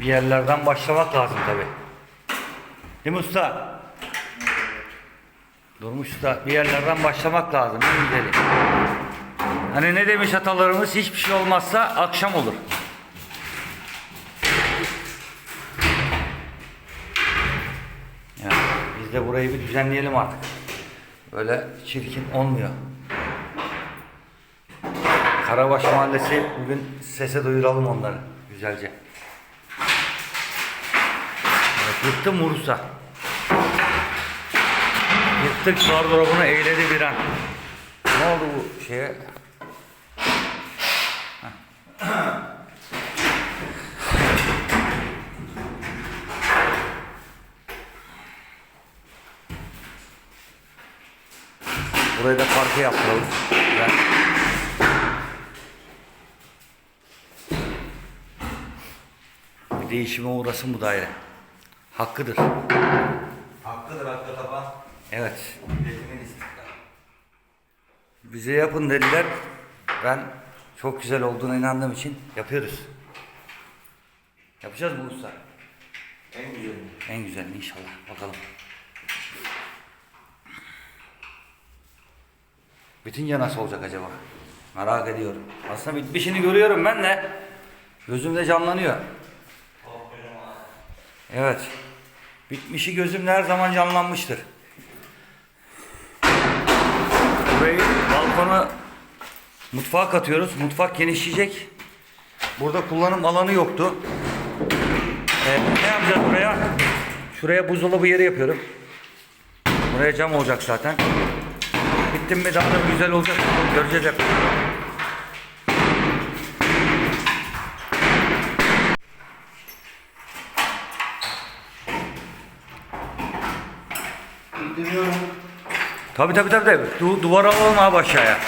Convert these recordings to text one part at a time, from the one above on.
Bir yerlerden başlamak lazım tabi. Değil mi usta? Durmuş usta bir yerlerden başlamak lazım. En. Hani ne demiş atalarımız hiçbir şey olmazsa akşam olur. Ya, biz de burayı bir düzenleyelim artık. Böyle çirkin olmuyor. Karabaş Mahallesi bugün sese duyuralım onları güzelce. Yıktım Ursa. Yıktık gardırobunu eğledi bir an. Ne oldu bu şeye? Burayı da parke yaptıralım. Güzel. Bir değişime uğrasın bu daire. Hakkıdır. Hakkıdır hakkı taban. Evet. Milletimin istiklal. Bize yapın dediler. Ben çok güzel olduğuna inandığım için yapıyoruz. Yapacağız mı usta? En güzeli. En güzel inşallah. Bakalım. Bitince nasıl olacak acaba? Merak ediyorum. Aslında bitmişini görüyorum ben de. Gözümde canlanıyor. Evet. Bitmişi gözümde her zaman canlanmıştır. Burayı balkona mutfağa katıyoruz. Mutfak genişleyecek. Burada kullanım alanı yoktu. Ee, ne yapacağız buraya? Şuraya buzdolabı yeri yapıyorum. Buraya cam olacak zaten. Bittim mi daha da güzel olacak. Göreceğiz hep. Tabi tabi tabi tabi. Du duvar alalım abi aşağıya.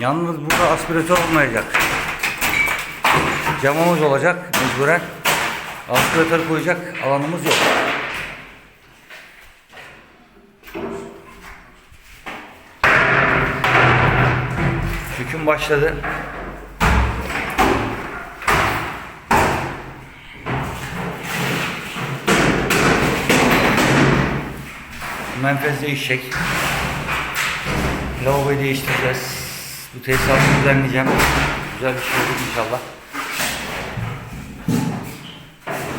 Yalnız burada aspiratör olmayacak. Camımız olacak mecburen. Aspiratör koyacak alanımız yok. Hüküm başladı. Menfez değişecek. Lavaboyu değiştireceğiz. Bu tesisatı düzenleyeceğim. Güzel bir şey olur inşallah.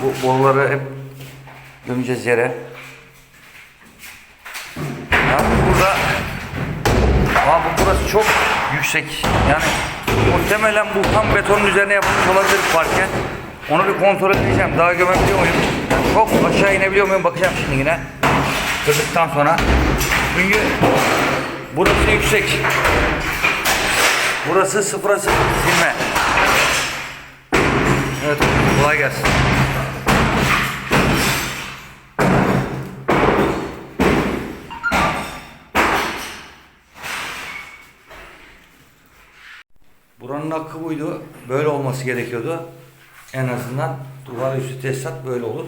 Bu boruları hep gömeceğiz yere. Yalnız burada ama bu burası çok yüksek. Yani muhtemelen bu tam betonun üzerine yapılmış olabilir parke. Onu bir kontrol edeceğim. Daha gömebiliyor muyum? Yani çok aşağı inebiliyor muyum? Bakacağım şimdi yine. Kırdıktan sonra. Çünkü burası yüksek. Burası sıfıra sıfır silme. Evet kolay gelsin. Buranın hakkı buydu. Böyle olması gerekiyordu. En azından duvar üstü tesisat böyle olur.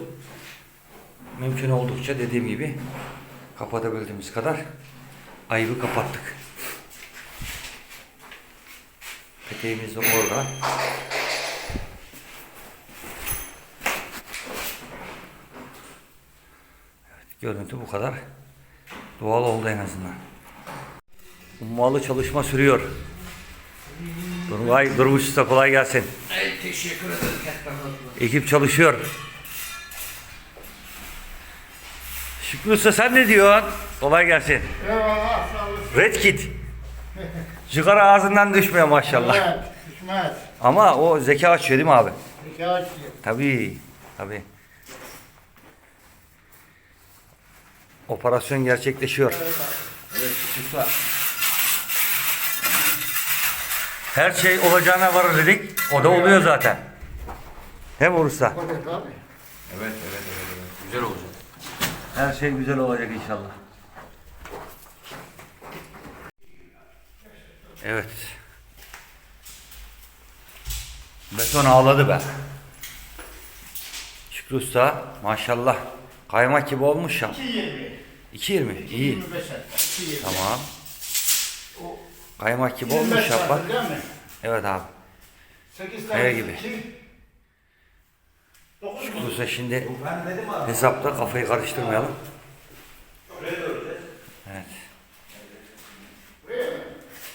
Mümkün oldukça dediğim gibi kapatabildiğimiz kadar ayıbı kapattık. Peteğimiz de orada. Evet, görüntü bu kadar. Doğal oldu en azından. Ummalı çalışma sürüyor. Durmay, Durmuş Usta kolay gelsin. teşekkür ederim. Ekip çalışıyor. Şükrü Usta sen ne diyorsun? Kolay gelsin. Eyvallah sağ olasın. Red Kit. Sigara ağzından düşmüyor maşallah. Evet, düşmez. Ama o zeka açıyor değil mi abi? Zeka açıyor. Tabii. Tabii. Operasyon gerçekleşiyor. Evet usta. Her şey olacağına varır dedik. O da oluyor zaten. Hem. Evet abi. Evet evet evet evet. Güzel olacak. Her şey güzel olacak inşallah. Evet. Beton ağladı be. Şükrü Usta maşallah kaymak gibi olmuş ya. 2.20. 2.20 iyi. 25 hatta. 2.20. Tamam. O Kaymak gibi 25 olmuş ya bak. Evet abi. 8 Kaya tane gibi. 2, Şurası şimdi hesapta kafayı karıştırmayalım. Evet.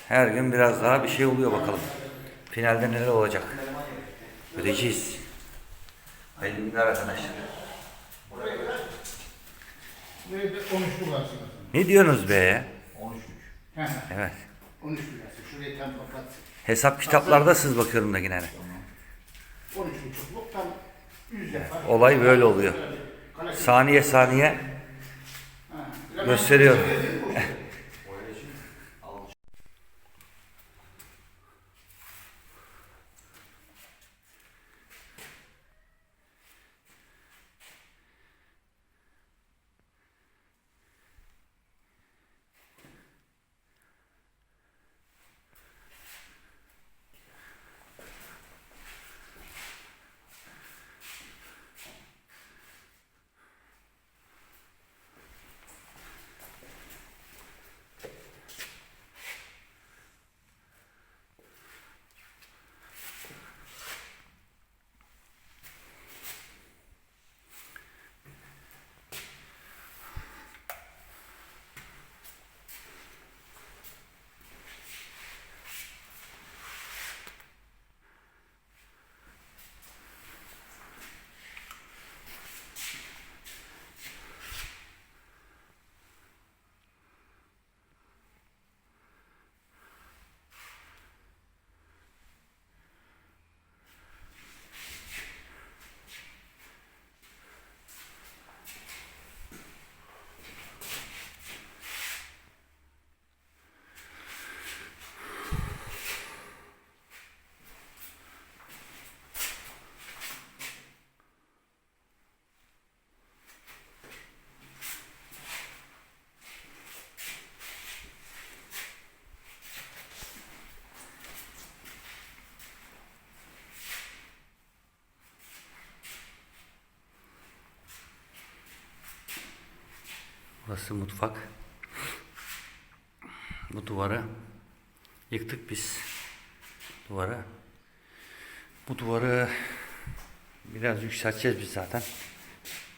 Her gün biraz daha bir şey oluyor bakalım. Finalde neler olacak. Göreceğiz. Hayırlı günler arkadaşlar. Buraya da 13'lük aslında. Ne diyorsunuz be? 13'lük. He he. Evet. 13'lük aslında. Şurayı tam kapat. Hesap kitaplarda siz bakıyorum da yine. 13 buçukluk tam 100 yapar. Olay böyle oluyor. Saniye saniye Ha. Burası mutfak. Bu duvarı yıktık biz. Duvarı. Bu duvarı biraz yükselteceğiz biz zaten.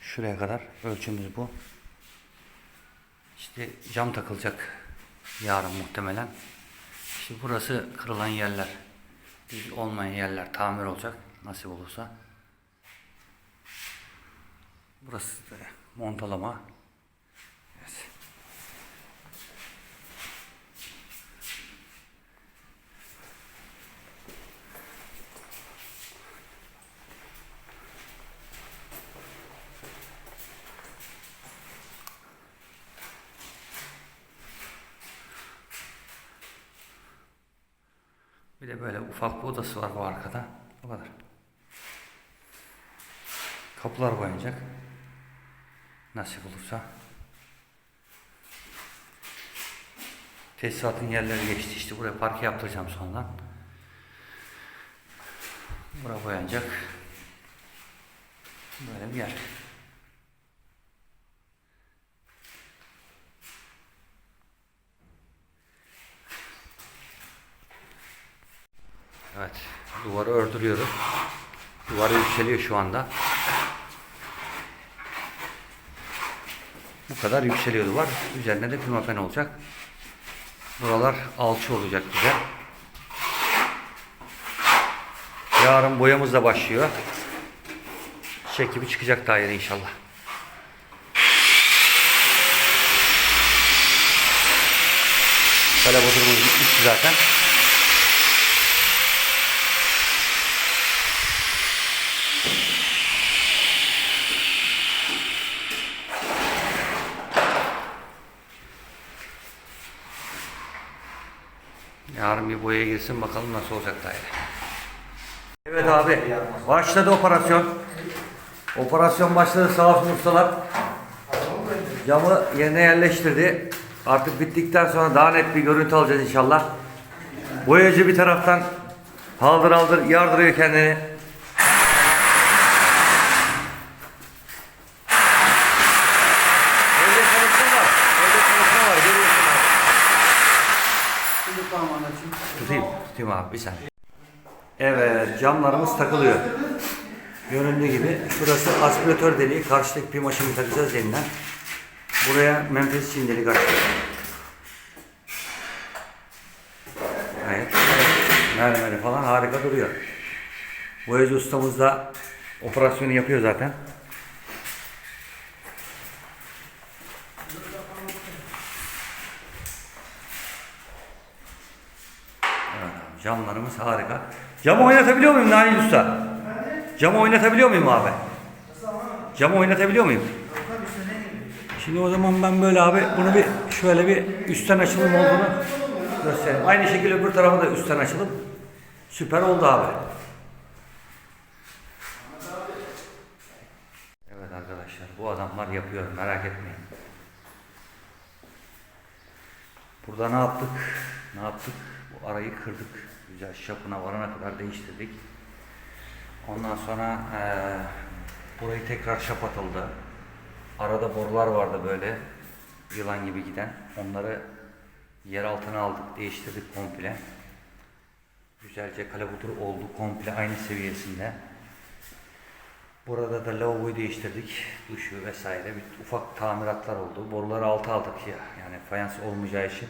Şuraya kadar ölçümüz bu. İşte cam takılacak yarın muhtemelen. İşte burası kırılan yerler. Düz olmayan yerler tamir olacak nasip olursa. Burası da montalama. Evet. Bir de böyle ufak bir odası var bu arkada. O kadar. Kapılar boyanacak. Nasip olursa. Tesisatın yerleri geçti işte. Buraya parke yaptıracağım sonra. Bura boyanacak. Böyle bir yer. Evet. Duvarı ördürüyoruz. Duvarı yükseliyor şu anda. Bu kadar yükseliyor duvar. Üzerine de pimapen olacak. Buralar alçı olacak bize. Yarın boyamız da başlıyor. Çiçek gibi çıkacak daire inşallah. Kale bodrumumuz bitmişti zaten. Yarın bir boyaya girsin bakalım nasıl olacak daire. Evet abi başladı operasyon. Operasyon başladı sağ olsun ustalar. Camı yerine yerleştirdi. Artık bittikten sonra daha net bir görüntü alacağız inşallah. Boyacı bir taraftan haldır haldır yardırıyor kendini. Evde çalışma var. Evde çalışma var. Görüyorsun abi. Şimdi tamam anacığım. Tutayım, tutayım abi bir saniye. Evet, camlarımız takılıyor. Göründüğü gibi şurası aspiratör deliği. Karşıdaki pim maşını takacağız yeniden. Buraya menfez için delik açtık. Gayet mermeri falan harika duruyor. Boyacı ustamız da operasyonu yapıyor zaten. Evet abi, camlarımız harika. Camı oynatabiliyor muyum Nail Usta? Camı oynatabiliyor muyum abi? Camı oynatabiliyor muyum? Şimdi o zaman ben böyle abi bunu bir şöyle bir üstten açılım olduğunu göstereyim. Aynı şekilde öbür tarafa da üstten açılım. Süper oldu abi. Evet arkadaşlar bu adamlar yapıyor merak etmeyin. Burada ne yaptık? Ne yaptık? Bu arayı kırdık. Güzel şapına varana kadar değiştirdik. Ondan sonra eee, burayı tekrar şap atıldı. Arada borular vardı böyle yılan gibi giden. Onları yer altına aldık, değiştirdik komple. Güzelce kalabudur oldu komple aynı seviyesinde. Burada da lavaboyu değiştirdik. Duşu vesaire bir ufak tamiratlar oldu. Boruları alta aldık ya. Yani fayans olmayacağı için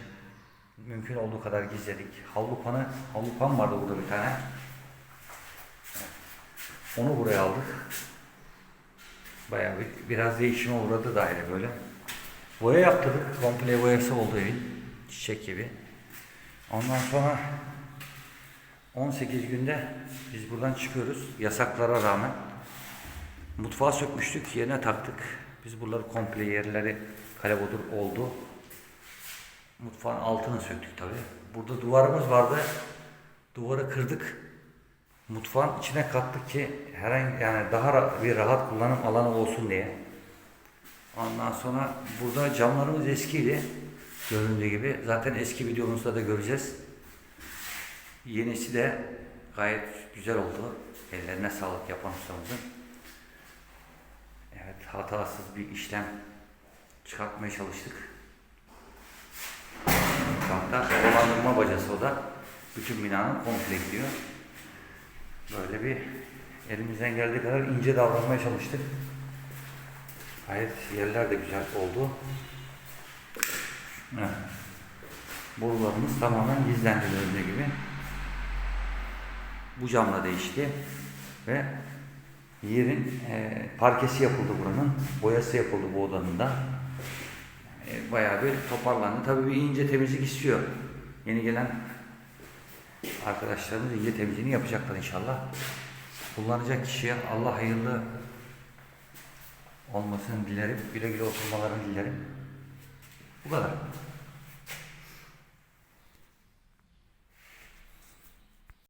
mümkün olduğu kadar gizledik. Havlu panı, havlu pan vardı burada bir tane. Onu buraya aldık. Bayağı bir, biraz değişime uğradı daire böyle. Boya yaptırdık. Komple boyası oldu evin. Çiçek gibi. Ondan sonra 18 günde biz buradan çıkıyoruz. Yasaklara rağmen. Mutfağı sökmüştük. Yerine taktık. Biz buraları komple yerleri kalebodur oldu. Mutfağın altını söktük tabi. Burada duvarımız vardı. Duvarı kırdık. Mutfağın içine kattık ki herhangi yani daha bir rahat kullanım alanı olsun diye. Ondan sonra burada camlarımız eskiydi. Göründüğü gibi. Zaten eski videomuzda da göreceğiz. Yenisi de gayet güzel oldu. Ellerine sağlık yapan ustamızın. Evet hatasız bir işlem çıkartmaya çalıştık. Dolandırma bacası o da. Bütün binanın komple gidiyor. Böyle bir elimizden geldiği kadar ince davranmaya çalıştık. Gayet yerler de güzel oldu. Evet. Borularımız tamamen gizlendi gördüğü gibi. Bu camla değişti ve yerin e, parkesi yapıldı buranın. Boyası yapıldı bu odanın da. E, bayağı bir toparlandı. Tabii bir ince temizlik istiyor. Yeni gelen arkadaşlarımız ince temizliğini yapacaklar inşallah. Kullanacak kişiye Allah hayırlı olmasını dilerim. Güle güle oturmalarını dilerim. Bu kadar.